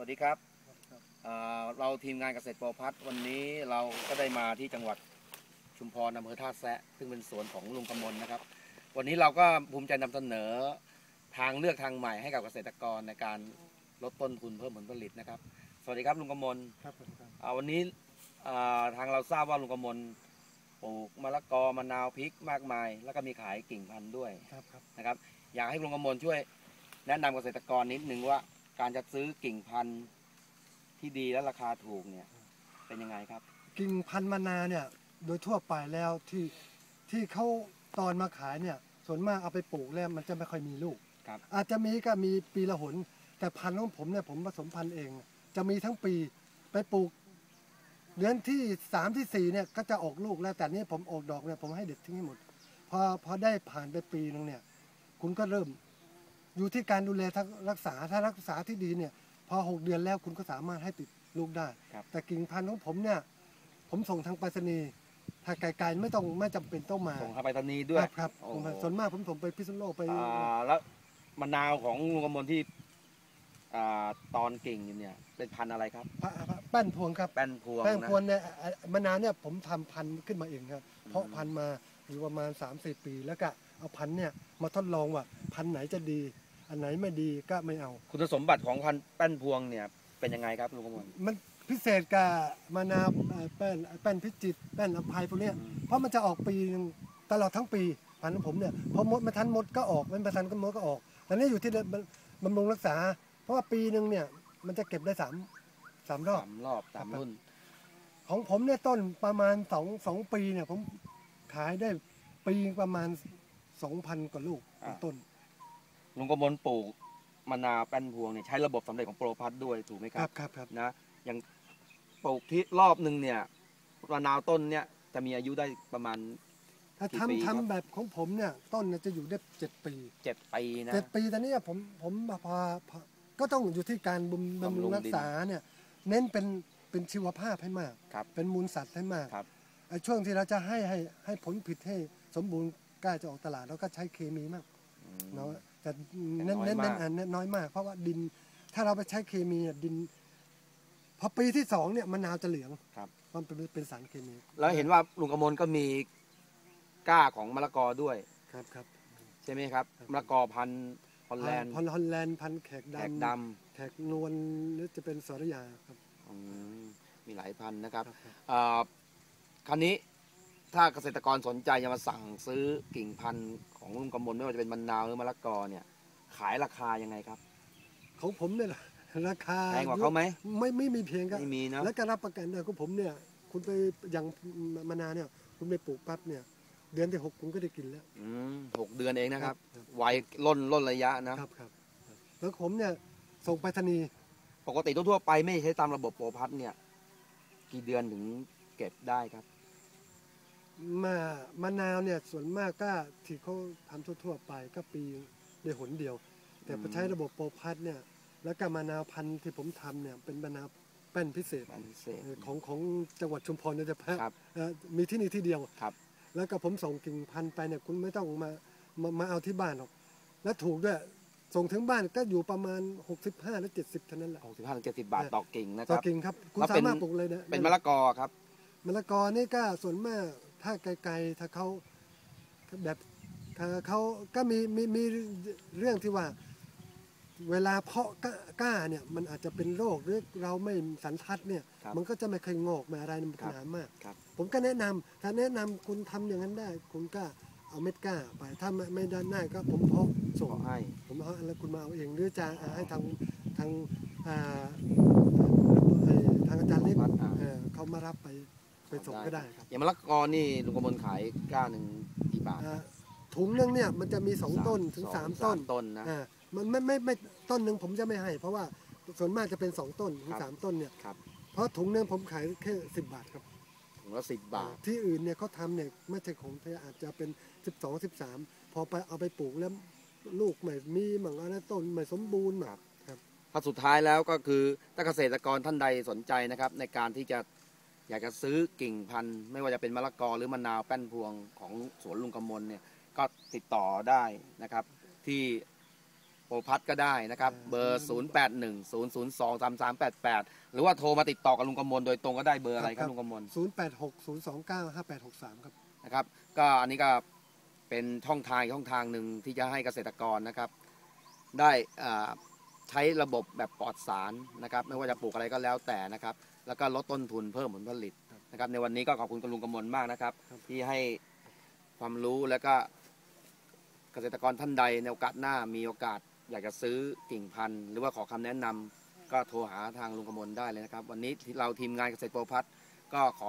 วัสดีครับเอ่อเราทีมงานเกษตรโปรพัฒน์วันนี้เราก็ได้มาที่จังหวัดชุมพรอำเภอท่าแซะซึ่งเป็นสวนของลุงกำมลนะครับ วันนี้เราก็ภูมิใจนำเสนอทางเลือกทางใหม่ให้กับเกษตรกรในการลดต้นทุนเพิ่มผลผลิตนะครับ สวัสดีครับลุงกำมลครับผมครับอ่าวันนี้อ่าทางเราทราบว่าลุงกำมลปลูกมะละกอมะนาวพริกมากมาย แล้วก็มีขายกิ่งพันธุ์ด้วยครับครับนะครับ อยากให้ลุงกำมลช่วยแนะนำเกษตรกรนิดนึงว่า การจะซื้อกิ่งพันธุ์ที่ดีและราคาถูกเนี่ย เป็นยังไงครับ กิ่งพันธุ์มะนาวเนี่ย โดยทั่วไปแล้วที่ที่เขาตอนมาขายเนี่ย ส่วนมากเอาไปปลูกแล้วมันจะไม่ค่อยมีลูก ครับ อาจจะมีก็มีปีละหน แต่พันธุ์ของผมเนี่ยผมผสมพันธุ์เอง จะมีทั้งปีไปปลูกเดือนที่สามที่สี่เนี่ยก็จะออกลูกแล้วแต่นี่ผมออกดอกเนี่ยผมให้เด็ดทิ้งให้หมด พอพอได้ผ่านไปปีนึงเนี่ย คุณก็เริ่ม อยู่ที่การดูแลทั้งรักษาถ้ารักษาที่ดีเนี่ยพอหกเดือนแล้วคุณก็สามารถให้ติดลูกได้ ครับ แต่กิ่งพันธุ์ของผมเนี่ย ผมส่งทางไปรษณีย์ถ้าไกลๆไม่ต้องไม่จำเป็นต้องมาส่งทางไปรษณีย์ด้วยครับครับโอ้ผมโหส่วนมากผมส่งไปพิษณุโลกไป อ่าแล้วมะนาวของลุงกำมลที่อ่าตอนกิ่งอยู่เนี่ย เป็นพันธุ์อะไรครับ พระพระแป้นพวงครับ แป้นพวงแป้งนะ พวงเนี่ยอะมะนาวเนี่ยผมทำพันธุ์ขึ้นมาเองครับ เพาะพันธุ์มาอยู่ประมาณ3 4ปี แล้วก็เอาพันธุ์เนี่ยมาทดลองว่าพันธุ์ไหนจะดี อันไหนไม่ดีก็ไม่เอา คุณสมบัติของพันธุ์แป้นพวงเนี่ยเป็นยังไงครับลุงกำมล มันพิเศษกับมะนาวเอ่อแป้นแป้นพิจิตรแป้นอภัยพวกเนี้ยเพราะมันจะออกปีหนึ่งตลอดทั้งปีพันธุ์ของผมเนี่ยพอมดมาทันมดก็ออกไม่มาทันก็มดก็ออกแต่นี่อยู่ที่บำบำรุงรักษา เพราะว่าปีหนึ่งเนี่ยมันจะเก็บได้สามสามรอบ สามรอบสามรุ่น ของผมเนี่ยต้นประมาณสองสองปีเนี่ยผมขายได้ปีประมาณสองพันกว่าลูกอ่าต้น ลุงกำมลปลูกมะนาวแป้นพวงเนี่ยใช้ระบบสำเร็จของโปรพัทด้วยถูกไหมคครัรับบครับครับนะอย่างปลูกที่รอบหนึ่งเนี่ยมะนาวต้นเนี่ยจะมีอายุได้ประมาณ ถ้ากี่ปีทำครับ ทำแบบของผมเนี่ยต้นเนี่ยจะอยู่ได้เจ็ดปีเจ็ดปีนะ เจ็ดปีแต่เนี้ผมผมพอพอก็ต้องอยู่ที่การบำบำบำรุรุงงดินรักษาเนี่ยเน้นเป็นเป็นชีวภาพให้มาก ครับเป็นมูลสัตว์ให้มากครับ ไอ้ช่วงที่เราจะให้ให้ให้ผลผลิตให้สมบูรณ์กล้าจะออกตลาดเราก็ใช้เคมีมากอืม เนาะ แต่แต่เน้นน้อยเน้นเน้นมากอันเน้นน้อยมาก เพราะว่าดินถ้าเราไปใช้เคมีอะดิน พอปีที่สองเนี่ยมะนาวจะเหลืองครับมันเป็นเป็นสารเคมี แล้วเห็นว่าลุงกำมลก็มีก้าของมะละกอด้วยครับครับใช่ไหมครับครับมะละกอพันธุ์ฮอลแลนด์พอลฮอลแลนด์พันธุ์แขกแขกดำดแขกนวลหรือจะเป็นสรยาครับำอืมมีหลายพันธุ์นะครับครับครับอ่าคราวนี้ถ้าเกษตรกรสนใจจะมาสั่งซื้อกิ่งพันธุ์ ของลุงกำมลไม่ว่าจะเป็นมะนาวหรือมะละกอเนี่ย ขายราคายังไงครับ ของผมเนี่ยราคาแพงกว่าเขาไหมไม่ไม่มีเพียงครับไม่มีเนอะแล้วก็รับประกันได้ของผมเนี่ย คุณไปอย่างมะนาวเนี่ย คุณไปปลูกปั๊บเนี่ย เดือนที่หกคุณก็ได้กินแล้วอืมหกเดือนเองนะครับครับไวล่นล่นระยะนะครับครับครับแล้วผมเนี่ยส่งไปรษณีย์ปกติทั่วๆไปไม่ใช้ตามระบบโปรพัทเนี่ย กี่เดือนถึงเก็บได้ครับ มามะนาวเนี่ยส่วนมากก็ที่เขาทำทั่วๆไปก็ปีได้หนเดียว แต่พอใช้ระบบโปรพัทเนี่ยแล้วก็มะนาวพันธุ์ที่ผมทำเนี่ยเป็นมะนาวแป้นพิเศษอันพิเศษเอ่อของของจังหวัดชุมพรโดยเฉพาะครับเอ่อมีที่นี่ที่เดียวครับ แล้วก็ผมส่งกิ่งพันธุ์ไปเนี่ยคุณไม่ต้องมามามาเอาที่บ้านหรอก แล้วถูกด้วยส่งถึงบ้านก็อยู่ประมาณ 65หรือ70เท่านั้นแหละหกสิบห้าถึงเจ็ดสิบบาทต่อกิ่งนะคต่อรับกิ่งครับคุณแล้วสาเป็นมารถปลูกเลยนะเป็นมะละกอครับมะละกอนี่ก็ส่วนมาก ถ้าไกลๆถ้าเขาแบบถ้าเขาก็มีมีมีเรื่องที่ว่า เวลาเพาะกล้ากล้าเนี่ยมันอาจจะเป็นโรคหรือเราไม่สันทัดเนี่ยครับมันก็จะไม่เคยงอกมาอะไรมันครับหนามากครับผมก็แนะนำถ้าแนะนำคุณทำอย่างนั้นได้ คุณก็เอาเม็ดกล้าไปถ้าไม่ไม่ได้ได้ก็ผมเพาะส่งขอให้ผมเอาแล้วคุณมาเอาเองหรือจะอ่าให้ทางทางอ่าเอ่อทางอาจารย์เล็กวัดอ่าเอ่อเขามารับไป ไปส่งก็ได้ครับอย่างมะละกอนี่ลุงกมลขายก้าหนึ่งกี่บาทอ่าถุงนึงเนี่ยมันจะมีสองต้นถึงสามต้นต้นนะอ่ามันไม่ไม่ไม่ต้นหนึ่งผมจะไม่ให้ เพราะว่าส่วนมากจะเป็นสองต้นถึงครับสามต้นเนี่ยครับเพราะถุงนึงผมขายแค่สิบบาทครับถุงละสิบบาท ที่อื่นเนี่ยเขาทำเนี่ยไม่ใช่ของไทยอาจจะเป็น12 13พอไปเอาไปปลูกแล้วลูกใหม่มีบางอะไรต้นใหม่สมบูรณ์แบบครับถ้าสุดท้ายแล้วก็คือถ้าเกษตรกรท่านใดสนใจนะครับ ในการที่จะ อยากจะซื้อกิ่งพันธุ์ไม่ว่าจะเป็นมะละกอหรือมะนาวแป้นพวงของสวนลุงกำมลเนี่ยก็ติดต่อได้นะครับ ที่โปรพัทก็ได้นะครับ เบอร์ 0 8 1 0 0 2 3 3 8 8 หรือว่าโทรมาติดต่อกับลุงกำมลโดยตรงก็ได้เบอร์อะไรครับลุงกำมลศูนย์แปดหกศูนย์สองเก้าห้าแปดหกสามครับนะครับ ก็อันนี้ก็เป็นช่องทางอีกช่องทางหนึ่งที่จะให้เกษตรกรนะครับ ได้อ่าใช้ระบบแบบปลอดสารนะครับ ไม่ว่าจะปลูกอะไรก็แล้วแต่นะครับ แล้วก็ลดต้นทุนเพิ่มผลผลิตนะครับในวันนี้ก็ขอบคุณคุณลุงกำมลมากนะครับครับที่ให้ความรู้แล้วก็เกษตรกรท่านใดในโอกาสหน้ามีโอกาสอยากจะซื้อกิ่งพันธุ์หรือว่าขอคำแนะนำก็โทรหาทางลุงกำมลได้เลยนะครับ วันนี้ที่เราทีมงานเกษตรโปรพัฒน์ก็ขอ